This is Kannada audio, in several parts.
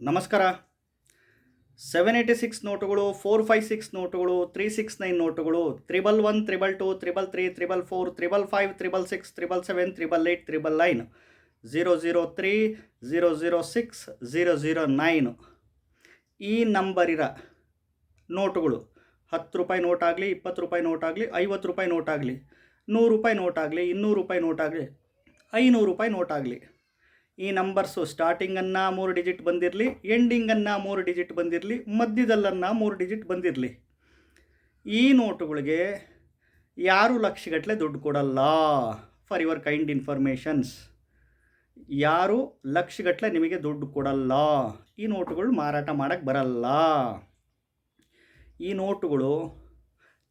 ನಮಸ್ಕಾರ. ಸೆವೆನ್ ಏಯ್ಟಿ ಸಿಕ್ಸ್ ನೋಟುಗಳು ಫೋರ್ ಫೈವ್ ಸಿಕ್ಸ್ ನೋಟುಗಳು ತ್ರೀ ಸಿಕ್ಸ್ ನೈನ್ ನೋಟುಗಳು triple one triple two triple three triple four triple five triple six triple seven triple eight triple nine zero zero three zero zero six zero zero nine ಈ ನಂಬರಿರ ನೋಟುಗಳು. ಹತ್ತು ರೂಪಾಯಿ ನೋಟಾಗಲಿ ಇಪ್ಪತ್ತು ರೂಪಾಯಿ ನೋಟಾಗಲಿ ಐವತ್ತು ರೂಪಾಯಿ ನೋಟಾಗಲಿ ನೂರು ರೂಪಾಯಿ ನೋಟಾಗಲಿ ಇನ್ನೂರು ರೂಪಾಯಿ ನೋಟಾಗಲಿ ಐನೂರು ರೂಪಾಯಿ ನೋಟಾಗಲಿ ಈ ನಂಬರ್ಸು ಸ್ಟಾರ್ಟಿಂಗನ್ನು ಮೂರು ಡಿಜಿಟ್ ಬಂದಿರಲಿ, ಎಂಡಿಂಗನ್ನು ಮೂರು ಡಿಜಿಟ್ ಬಂದಿರಲಿ, ಮಧ್ಯದಲ್ಲನ್ನು ಮೂರು ಡಿಜಿಟ್ ಬಂದಿರಲಿ. ಈ ನೋಟುಗಳಿಗೆ ಯಾರು ಲಕ್ಷಗಟ್ಟಲೆ ದುಡ್ಡು ಕೊಡಲ್ಲ? ಫಾರ್ ಯುವರ್ ಕೈಂಡ್ ಇನ್ಫಾರ್ಮೇಷನ್ಸ್ ಯಾರು ಲಕ್ಷಗಟ್ಟಲೆ ನಿಮಗೆ ದುಡ್ಡು ಕೊಡಲ್ಲ? ಈ ನೋಟುಗಳು ಮಾರಾಟ ಮಾಡೋಕ್ಕೆ ಬರಲ್ಲ. ಈ ನೋಟುಗಳು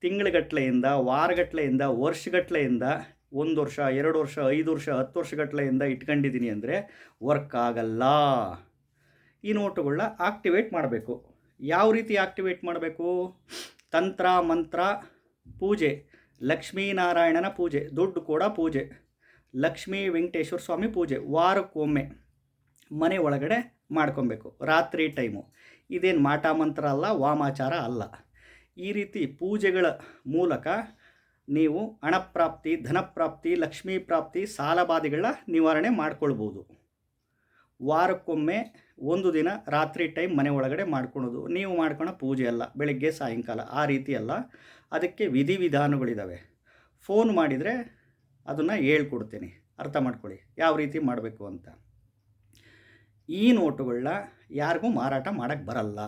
ತಿಂಗಳಗಟ್ಟಲೆಯಿಂದ ವಾರಗಟ್ಟಲೆಯಿಂದ ವರ್ಷಗಟ್ಲೆಯಿಂದ ಒಂದು ವರ್ಷ, ಎರಡು ವರ್ಷ, ಐದು ವರ್ಷ, ಹತ್ತು ವರ್ಷಗಟ್ಲೆಯಿಂದ ಇಟ್ಕೊಂಡಿದ್ದೀನಿ ಅಂದರೆ ವರ್ಕ್ ಆಗಲ್ಲ. ಈ ನೋಟುಗಳನ್ನ ಆಕ್ಟಿವೇಟ್ ಮಾಡಬೇಕು. ಯಾವ ರೀತಿ ಆಕ್ಟಿವೇಟ್ ಮಾಡಬೇಕು? ತಂತ್ರ, ಮಂತ್ರ, ಪೂಜೆ. ಲಕ್ಷ್ಮೀನಾರಾಯಣನ ಪೂಜೆ, ದುಡ್ಡು ಕೂಡ ಪೂಜೆ. ಲಕ್ಷ್ಮೀ ವೆಂಕಟೇಶ್ವರ ಸ್ವಾಮಿ ಪೂಜೆ, ವಾರಕ್ಕೊಮ್ಮೆ ಮನೆ ಒಳಗಡೆ ಮಾಡ್ಕೊಬೇಕು, ರಾತ್ರಿ ಟೈಮು. ಇದೇನು ಮಾಟ ಮಂತ್ರ ಅಲ್ಲ, ವಾಮಾಚಾರ ಅಲ್ಲ. ಈ ರೀತಿ ಪೂಜೆಗಳ ಮೂಲಕ ನೀವು ಹಣಪ್ರಾಪ್ತಿ, ಧನಪ್ರಾಪ್ತಿ ಲಕ್ಷ್ಮೀ ಪ್ರಾಪ್ತಿ ಸಾಲಬಾಧೆಗಳ ನಿವಾರಣೆ ಮಾಡ್ಕೊಳ್ಬೋದು. ವಾರಕ್ಕೊಮ್ಮೆ ಒಂದು ದಿನ ರಾತ್ರಿ ಟೈಮ್ ಮನೆ ಒಳಗಡೆ ಮಾಡ್ಕೊಳೋದು. ನೀವು ಮಾಡ್ಕೊಳೋ ಪೂಜೆ ಅಲ್ಲ, ಬೆಳಗ್ಗೆ, ಸಾಯಂಕಾಲ, ಆ ರೀತಿ ಅಲ್ಲ. ಅದಕ್ಕೆ ವಿಧಿವಿಧಾನಗಳಿದ್ದಾವೆ ಫೋನ್ ಮಾಡಿದರೆ ಅದನ್ನು ಹೇಳ್ಕೊಡ್ತೀನಿ. ಅರ್ಥ ಮಾಡ್ಕೊಳ್ಳಿ, ಯಾವ ರೀತಿ ಮಾಡಬೇಕು ಅಂತ. ಈ ನೋಟುಗಳನ್ನ ಯಾರಿಗೂ ಮಾರಾಟ ಮಾಡೋಕ್ಕೆ ಬರಲ್ಲ.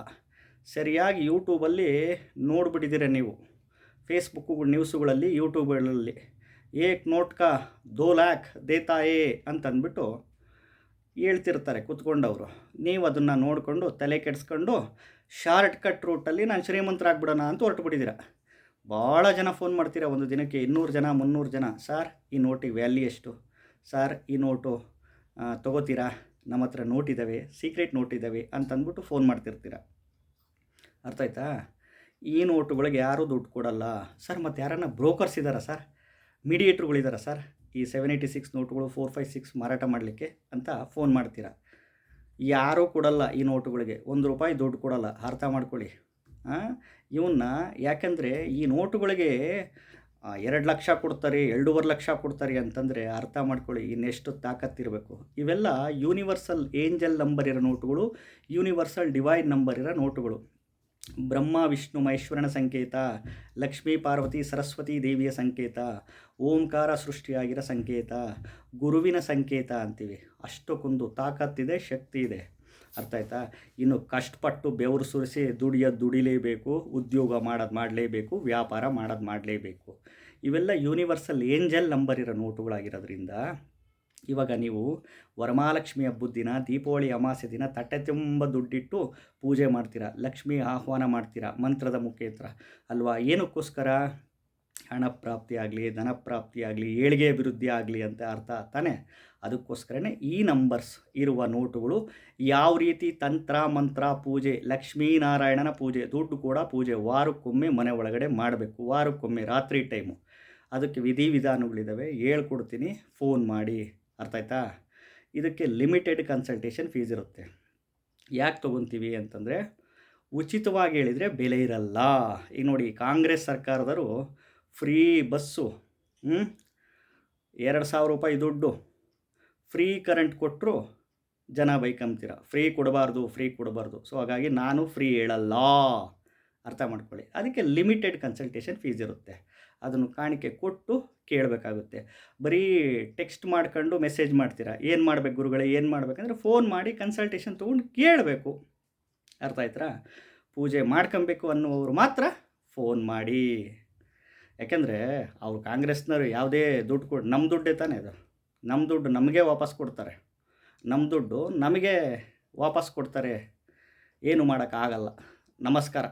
ಸರಿಯಾಗಿ ಯೂಟ್ಯೂಬಲ್ಲಿ ನೋಡಿಬಿಟ್ಟಿದ್ದೀರ ನೀವು. ಫೇಸ್ಬುಕ್ಕು ನ್ಯೂಸುಗಳಲ್ಲಿ ಯೂಟ್ಯೂಬ್ಗಳಲ್ಲಿ ಏಕ್ ನೋಟ್ ಕಾ ದೋ ಲ್ಯಾಕ್ ದೇತಾ ಏ ಅಂತ ಅಂದ್ಬಿಟ್ಟು ಹೇಳ್ತಿರ್ತಾರೆ ಕೂತ್ಕೊಂಡವರು. ನೀವು ಅದನ್ನು ನೋಡಿಕೊಂಡು, ತಲೆ ಕೆಡಿಸ್ಕೊಂಡು ಶಾರ್ಟ್ ಕಟ್ ರೂಟಲ್ಲಿ ನಾನು ಶ್ರೀಮಂತರಾಗ್ಬಿಡೋಣ ಅಂತ ಹೊರಟುಬಿಟ್ಟಿದ್ದೀರ. ಭಾಳ ಜನ ಫೋನ್ ಮಾಡ್ತೀರಾ ಒಂದು ದಿನಕ್ಕೆ? ಇನ್ನೂರು ಜನ, ಮುನ್ನೂರು ಜನ? ಸರ್, ಈ ನೋಟಿಗೆ ವ್ಯಾಲ್ಯೂ ಎಷ್ಟು? ಸರ್, ಈ ನೋಟು ತೊಗೋತೀರಾ? ನಮ್ಮ ಹತ್ರ ನೋಟ್ ಇದ್ದಾವೆ ಸೀಕ್ರೆಟ್ ನೋಟ್ ಇದ್ದಾವೆ ಅಂತಂದ್ಬಿಟ್ಟು ಫೋನ್ ಮಾಡ್ತಿರ್ತೀರ. ಅರ್ಥ ಆಯ್ತಾ? ಈ ನೋಟುಗಳಿಗೆ ಯಾರೂ ದುಡ್ಡು ಕೊಡಲ್ಲ. ಸರ್, ಮತ್ತು ಯಾರನ್ನ ಬ್ರೋಕರ್ಸ್ ಇದ್ದಾರಾ ಸರ್? ಮೀಡಿಯೇಟ್ರುಗಳಿದ್ದಾರಾ ಸರ್? ಈ ಸೆವೆನ್ ಏಯ್ಟಿ ಸಿಕ್ಸ್ ನೋಟುಗಳು, ಫೋರ್ ಫೈವ್ ಸಿಕ್ಸ್ ಮಾರಾಟ ಮಾಡಲಿಕ್ಕೆ ಅಂತ ಫೋನ್ ಮಾಡ್ತೀರಾ? ಯಾರೂ ಕೊಡಲ್ಲ ಈ ನೋಟುಗಳಿಗೆ. ಒಂದು ರೂಪಾಯಿ ದುಡ್ಡು ಕೊಡಲ್ಲ. ಅರ್ಥ ಮಾಡ್ಕೊಳ್ಳಿ. ಇವನ್ನ ಯಾಕಂದರೆ ಈ ನೋಟುಗಳಿಗೆ ಎರಡು ಲಕ್ಷ ಕೊಡ್ತಾರೆ, ಎರಡೂವರೆ ಲಕ್ಷ ಕೊಡ್ತಾರೆ ಅಂತಂದರೆ ಅರ್ಥ ಮಾಡ್ಕೊಳ್ಳಿ. ಇನ್ನೆಷ್ಟು ತಾಕತ್ತಿರಬೇಕು. ಇವೆಲ್ಲ ಯೂನಿವರ್ಸಲ್ ಏಂಜಲ್ ನಂಬರ್ ಇರೋ ನೋಟುಗಳು ಯೂನಿವರ್ಸಲ್ ಡಿವೈನ್ ನಂಬರ್ ಇರೋ ನೋಟುಗಳು. ಬ್ರಹ್ಮ, ವಿಷ್ಣು, ಮಹೇಶ್ವರನ ಸಂಕೇತ, ಲಕ್ಷ್ಮೀ, ಪಾರ್ವತಿ, ಸರಸ್ವತಿ ದೇವಿಯ ಸಂಕೇತ, ಓಂಕಾರ ಸೃಷ್ಟಿಯಾಗಿರೋ ಸಂಕೇತ, ಗುರುವಿನ ಸಂಕೇತ ಅಂತೀವಿ. ಅಷ್ಟಕ್ಕೊಂದು ತಾಕತ್ತಿದೆ ಶಕ್ತಿ ಇದೆ. ಅರ್ಥ ಆಯ್ತಾ? ಇನ್ನು ಕಷ್ಟಪಟ್ಟು ಬೆವರು ಸುರಿಸಿ ದುಡಿಯೋದು ದುಡಿಲೇಬೇಕು, ಉದ್ಯೋಗ ಮಾಡೋದು ಮಾಡಲೇಬೇಕು, ವ್ಯಾಪಾರ ಮಾಡೋದು ಮಾಡಲೇಬೇಕು. ಇವೆಲ್ಲ ಯೂನಿವರ್ಸಲ್ ಏಂಜಲ್ ನಂಬರ್ ಇರೋ ನೋಟುಗಳಾಗಿರೋದ್ರಿಂದ ಇವಾಗ ನೀವು ವರಮಹಾಲಕ್ಷ್ಮಿ ಹಬ್ಬದ ದಿನ, ದೀಪಾವಳಿ ಅಮಾಸೆ ದಿನ ತಟ್ಟೆ ತುಂಬ ದುಡ್ಡಿಟ್ಟು ಪೂಜೆ ಮಾಡ್ತೀರಾ? ಲಕ್ಷ್ಮಿ ಆಹ್ವಾನ ಮಾಡ್ತೀರಾ? ಮಂತ್ರದ ಮುಖೇತ್ರ ಅಲ್ವಾ? ಏನಕ್ಕೋಸ್ಕರ? ಹಣ ಪ್ರಾಪ್ತಿ ಆಗಲಿ ಧನಪ್ರಾಪ್ತಿ ಆಗಲಿ, ಏಳಿಗೆ ಅಭಿವೃದ್ಧಿ ಆಗಲಿ ಅಂತ ಅರ್ಥ ತಾನೇ ಅದಕ್ಕೋಸ್ಕರನೇ ಈ ನಂಬರ್ಸ್ ಇರುವ ನೋಟುಗಳು ಯಾವ ರೀತಿ ತಂತ್ರ, ಮಂತ್ರ, ಪೂಜೆ, ಲಕ್ಷ್ಮೀನಾರಾಯಣನ ಪೂಜೆ, ದುಡ್ಡು ಕೂಡ ಪೂಜೆ ವಾರಕ್ಕೊಮ್ಮೆ ಮನೆ ಒಳಗಡೆ ಮಾಡಬೇಕು. ವಾರಕ್ಕೊಮ್ಮೆ ರಾತ್ರಿ ಟೈಮು. ಅದಕ್ಕೆ ವಿಧಿವಿಧಾನಗಳಿದ್ದಾವೆ ಹೇಳ್ಕೊಡ್ತೀನಿ. ಫೋನ್ ಮಾಡಿ. ಅರ್ಥ ಆಯ್ತಾ? ಇದಕ್ಕೆ ಲಿಮಿಟೆಡ್ ಕನ್ಸಲ್ಟೇಷನ್ ಫೀಸ್ ಇರುತ್ತೆ. ಯಾಕೆ ತೊಗೊತೀವಿ ಅಂತಂದರೆ, ಉಚಿತವಾಗಿ ಹೇಳಿದರೆ ಬೆಲೆ ಇರಲ್ಲ. ಈಗ ನೋಡಿ, ಕಾಂಗ್ರೆಸ್ ಸರ್ಕಾರದವರು ಫ್ರೀ ಬಸ್ಸು ಎರಡು ಸಾವಿರ ರೂಪಾಯಿ ದುಡ್ಡು ಫ್ರೀ ಕರೆಂಟ್ ಕೊಟ್ಟರು ಜನ ಬೈಕಂತೀರ ಫ್ರೀ ಕೊಡಬಾರ್ದು ಫ್ರೀ ಕೊಡಬಾರ್ದು. ಸೊ ಹಾಗಾಗಿ ನಾನು ಫ್ರೀ ಹೇಳಲ್ಲ. ಅರ್ಥ ಮಾಡ್ಕೊಳ್ಳಿ. ಅದಕ್ಕೆ ಲಿಮಿಟೆಡ್ ಕನ್ಸಲ್ಟೇಷನ್ ಫೀಸ್ ಇರುತ್ತೆ. ಅದನ್ನು ಕಾಣಿಕೆ ಕೊಟ್ಟು ಕೇಳಬೇಕಾಗುತ್ತೆ. ಬರೀ ಟೆಕ್ಸ್ಟ್ ಮಾಡ್ಕೊಂಡು ಮೆಸೇಜ್ ಮಾಡ್ತೀರಾ? ಏನು ಮಾಡಬೇಕು ಗುರುಗಳೇ? ಏನು ಮಾಡಬೇಕಂದ್ರೆ ಫೋನ್ ಮಾಡಿ ಕನ್ಸಲ್ಟೇಷನ್ ತೊಗೊಂಡು ಕೇಳಬೇಕು. ಅರ್ಥ ಆಯ್ತಾ ಪೂಜೆ ಮಾಡ್ಕೊಬೇಕು ಅನ್ನುವರು ಮಾತ್ರ ಫೋನ್ ಮಾಡಿ. ಯಾಕೆಂದರೆ ಅವರು ಕಾಂಗ್ರೆಸ್ನವರು ಯಾವುದೇ ದುಡ್ಡು ಕೊಡು ನಮ್ಮ ದುಡ್ಡೇ ತಾನೇ ಅದು. ನಮ್ಮ ದುಡ್ಡು ನಮಗೆ ವಾಪಸ್ ಕೊಡ್ತಾರೆ. ನಮ್ಮ ದುಡ್ಡು ನಮಗೆ ವಾಪಸ್ ಕೊಡ್ತಾರೆ. ಏನು ಮಾಡೋಕ್ಕಾಗಲ್ಲ. ನಮಸ್ಕಾರ.